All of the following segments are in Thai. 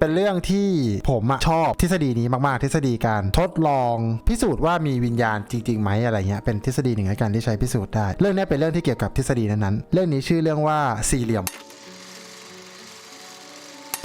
เป็นเรื่องที่ผมอะชอบทฤษฎีนี้มาก ๆ ทฤษฎีการทดลองพิสูจน์ว่ามีวิญญาณจริงๆไหมอะไรเงี้ยเป็นทฤษฎีหนึ่งในการที่ใช้พิสูจน์ได้ เรื่องนี้เป็นเรื่องที่เกี่ยวกับทฤษฎีนั้นๆเรื่องนี้ชื่อเรื่องว่าสี่เหลี่ยม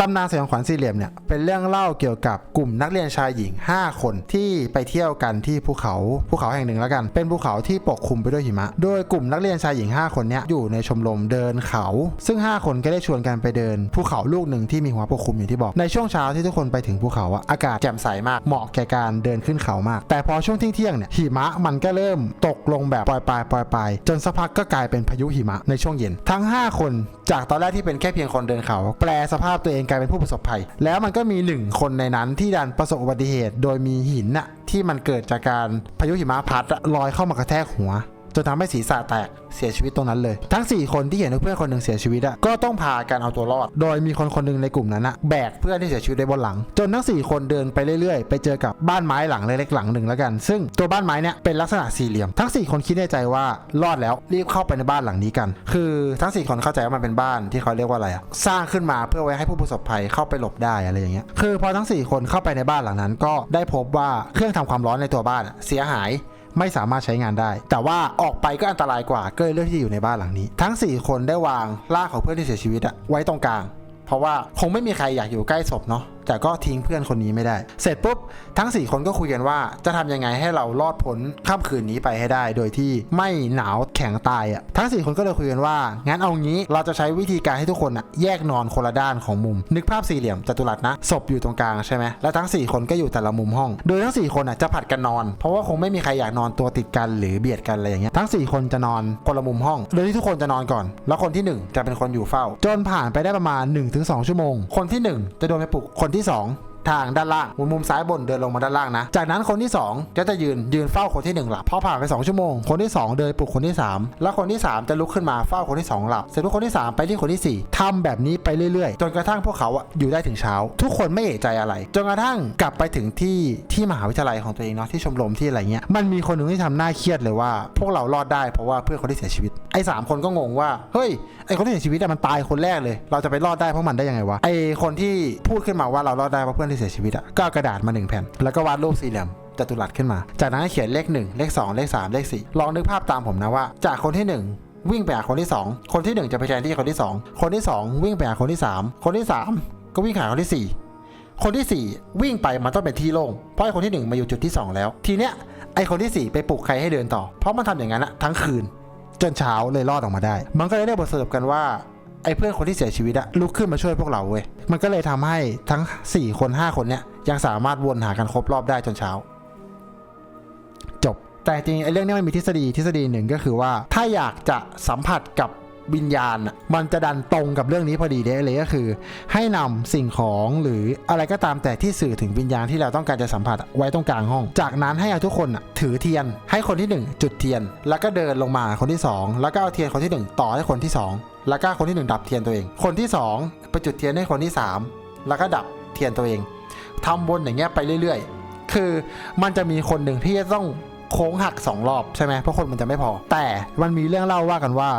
ตำนานสยองขวัญสี่เหลี่ยมเนี่ยเป็นเรื่องเล่าเกี่ยวกับกลุ่มนักเรียนชายหญิง 5 คนที่ไปเที่ยวกันที่ภูเขาภูเขาแห่งหนึ่งแล้วกัน เป็นภูเขาที่ปกคลุมไปด้วยหิมะ โดยกลุ่มนักเรียนชายหญิง 5 คนเนี้ยอยู่ในชมรมเดินเขา ซึ่ง 5 คนก็ได้ชวนกันไปเดินภูเขาลูกหนึ่งที่มีหัวปกคลุมอย่างที่บอกในช่วงเช้าที่ทุกคนไปถึงภูเขาอะอากาศแจ่มใสมากเหมาะแก่การเดินขึ้นเขามาก แต่พอช่วงเที่ยงเนี่ยหิมะมันก็เริ่มตกลงแบบปล่อยปลายปล่อยปลายจนสักพักก็กลายเป็นพายุหิมะในช่วงเย็นทั้ง 5 คน จากตอนแรกที่เป็นแค่เพียงคนเดินเขา แปลสภาพตัวเองกลายเป็นผู้ประสบภัย แล้วมันก็มีหนึ่งคนในนั้นที่ดันประสบอุบัติเหตุ โดยมีหินน่ะที่มันเกิดจากการพายุหิมะพัดลอยเข้ามากระแทกหัว จนทำให้ศีรษะแตกเสียชีวิตตรงนั้นเลย ทั้ง 4 คนที่เห็นเพื่อนคนหนึ่งเสียชีวิตอะก็ต้องพากันเอาตัวรอด โดยมีคนคนหนึ่งในกลุ่มนั้นอะแบกเพื่อนที่เสียชีวิตไว้บนหลัง จนทั้ง 4 คนเดินไปเรื่อยๆ ไปเจอกับบ้านไม้หลังเล็กๆหลังหนึ่งแล้วกัน ซึ่งตัวบ้านไม้เนี่ยเป็นลักษณะสี่เหลี่ยม ทั้ง 4 คนคิดในใจว่ารอดแล้วรีบเข้าไปในบ้านหลังนี้กัน คือทั้ง 4 คนเข้าใจว่ามันเป็นบ้านที่เขาเรียกว่าอะไรอะสร้างขึ้นมาเพื่อไว้ให้ผู้ประสบภัยเข้าไปหลบได้อะไรอย่างเงี้ยคือพอทั้ง 4 คนเข้าไปในบ้านหลังนั้น ก็ได้พบว่าเครื่องทำความร้อนในตัวบ้านเสียหาย ไม่สามารถใช้งานได้ แต่ว่าออกไปก็อันตรายกว่าก็เลยเลือกที่จะอยู่ในบ้านหลังนี้ ทั้ง 4 คนได้วางร่างของเพื่อนที่เสียชีวิตอะไว้ตรงกลาง เพราะว่าคงไม่มีใครอยากอยู่ใกล้ศพเนาะแต่ก็ทิ้งเพื่อนคนนี้ไม่ได้ เสร็จปุ๊บ ทั้ง 4 คนก็คุยกันว่า จะทำยังไงให้เรารอดพ้นค่ำคืนนี้ไปให้ได้ โดยที่ไม่หนาวแข็งตายอะ่ะ ทั้ง 4 คนก็เลยคุยกันว่า งั้นเอางี้ เราจะใช้วิธีการให้ทุกคนอะแยกนอนคนละด้านของมุม นึกภาพสี่เหลี่ยมจัตุรัสนะ ศพอยู่ตรงกลางใช่ไหมแล้วทั้ง 4 คนก็อยู่แต่ละมุมห้อง โดยทั้ง 4 คนอะจะผัดกันนอน เพราะว่าคงไม่มีใครอยากนอนตัวติดกันหรือเบียดกันอะไรอย่างเงี้ย ทั้ง 4 คนจะนอนคนละมุมห้อง โดยที่ทุกคนจะนอนก่อน แล้วคนที่หนึ่งจะเป็นคนอยู่เฝ้า จนผ่านไปได้ประมาณ 1-2 ชั่วโมง คนที่หนึ่งจะโดนไปปลุกคนที่สองทางด้านล่างมุมมุมซ้ายบนเดินลงมาด้านล่างนะ จากนั้นคนที่2ก็จะยืนยืนเฝ้าคนที่1หลับพอผ่านไป 2 ชั่วโมง คนที่ 2 เดินปลุกคนที่ 3 แล้วคนที่ 3 จะลุกขึ้นมาเฝ้าคนที่ 2 หลับเสร็จปุ๊บคนที่ 3 ไปที่คนที่ 4ทำแบบนี้ไปเรื่อยๆ จนกระทั่งพวกเขาอยู่ได้ถึงเช้า ทุกคนไม่เอะใจอะไร จนกระทั่งกลับไปถึงที่ที่มหาวิทยาลัยของตัวเองเนาะที่ชมรมที่อะไรเงี้ยมันมีคนหนึ่งที่ทำหน้าเครียดเลยว่า พวกเรารอดได้เพราะว่าเพื่อนคนที่เสียชีวิต ไอ้สามคนก็งงว่า เฮ้ย ไอ้คนที่เสียชีวิตอะมันตายคนแรกเลย เราจะไปรอดได้เพราะมันได้ยังไงวะ ไอ้คนที่พูดขึ้นมาว่าเรารอดได้เพราะเพื่อนที่เสียชีวิตอะก็เอากระดาษมาหนึ่งแผ่น แล้วก็วาดรูปสี่เหลี่ยมจัตุรัสขึ้นมา จากนั้นเขียนเลข1เลข2เลข3เลข4ลองนึกภาพตามผมนะว่า จากคนที่ 1วิ่งไปหาคนที่ 2 คนที่ 1 จะไปแทนที่คนที่ 2 คนที่ 2 วิ่งไปหาคนที่ 3 คนที่ 3 ก็วิ่งหาคนที่ 4 คนที่ 4 วิ่งไปมันต้องเป็นที่โล่งเพราะไอ้คนที่ 1 มาอยู่จุดที่ 2 แล้ว ทีเนี้ยไอ้คนที่ 4 ไปปลุกใครให้เดินต่อ เพราะมันทำอย่างนั้นอะทั้งคืน จนเช้าเลยรอดออกมาได้ มันก็เลยได้บทสรุปกันว่าไอ้เพื่อนคนที่เสียชีวิตอะลุกขึ้นมาช่วยพวกเราเว้ย มันก็เลยทำให้ทั้ง 4 คน 5 คนเนี้ยยังสามารถวนหากันครบรอบได้จนเช้า จบ แต่จริงไอ้เรื่องนี้มันมีทฤษฎีทฤษฎีหนึ่งก็คือว่า ถ้าอยากจะสัมผัสกับ วิญญาณ มันจะดันตรงกับเรื่องนี้พอดีเด้เลยก็คือ ให้นำสิ่งของหรืออะไรก็ตามแต่ที่สื่อถึงวิญญาณที่เราต้องการจะสัมผัสไว้ตรงกลางห้อง จากนั้นให้เอาทุกคนถือเทียน ให้คนที่หนึ่งจุดเทียน แล้วก็เดินลงมาคนที่สองแล้วก็เอาเทียนคนที่หนึ่งต่อให้คนที่สองแล้วก็คนที่หนึ่งดับเทียนตัวเอง คนที่สองไปจุดเทียนให้คนที่สามแล้วก็ดับเทียนตัวเองทำวนอย่างเงี้ยไปเรื่อย ๆ คือมันจะมีคนหนึ่งที่จะต้อง โค้งหักสองรอบใช่ไหมเพราะคนมันจะไม่พอ แต่มันมีเรื่องเล่าว่ากันว่า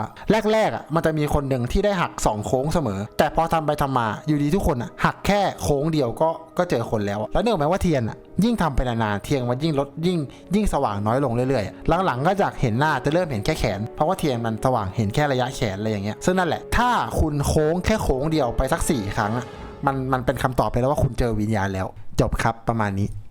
แรกๆอะมันจะมีคนหนึ่งที่ได้หักสองโค้งเสมอ แต่พอทำไปทำมาอยู่ดีทุกคนอะหักแค่โค้งเดียวก็ก็เจอคนแล้ว แล้วเนื่องไหมว่าเทียนอะยิ่งทำไปนานๆเทียนมันยิ่งลดยิ่ง ยิ่งสว่างน้อยลงเรื่อยๆ หลังๆก็จากเห็นหน้าจะเริ่มเห็นแค่แขน เพราะว่าเทียนมันสว่างเห็นแค่ระยะแขนอะไรอย่างเงี้ยซึ่งนั่นแหละถ้าคุณโค้งแค่โค้งเดียวไปสักสี่ครั้งมันมันเป็นคำตอบไปแล้วว่าคุณเจอวิญญาณแล้ว จบครับประมาณนี้